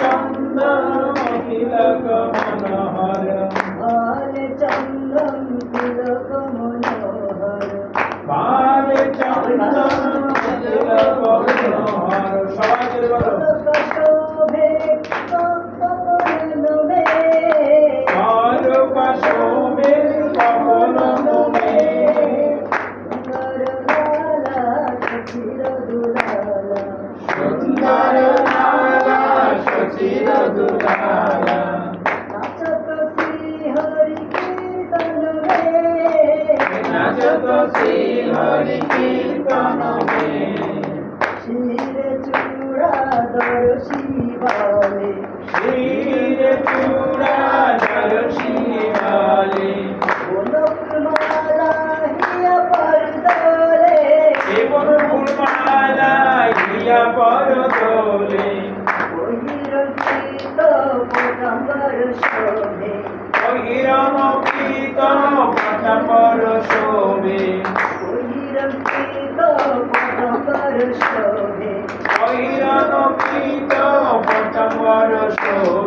கண்ணா திலகம் যত শ্রী হরি কীর্তন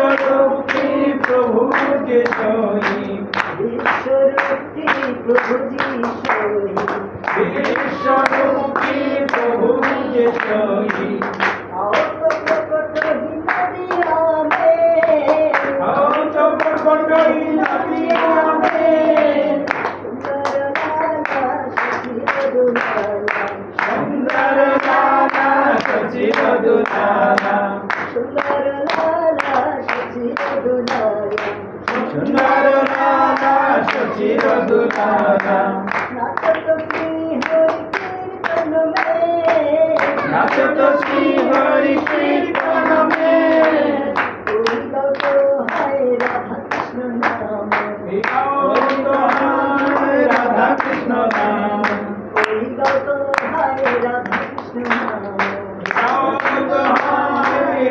বিশ্বরূপী প্রভু যে সহি। বিশ্বরূপী প্রভু যে সহি বিশ্বরূপী প্রভু যে সহি সুন্দর লালা সচির দুলালা সুন্দর চির দুলারাম নাচ তো শ্রী হরি কীর্তন মে রাধা কৃষ্ণ নাম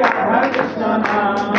রাধা কৃষ্ণ নাম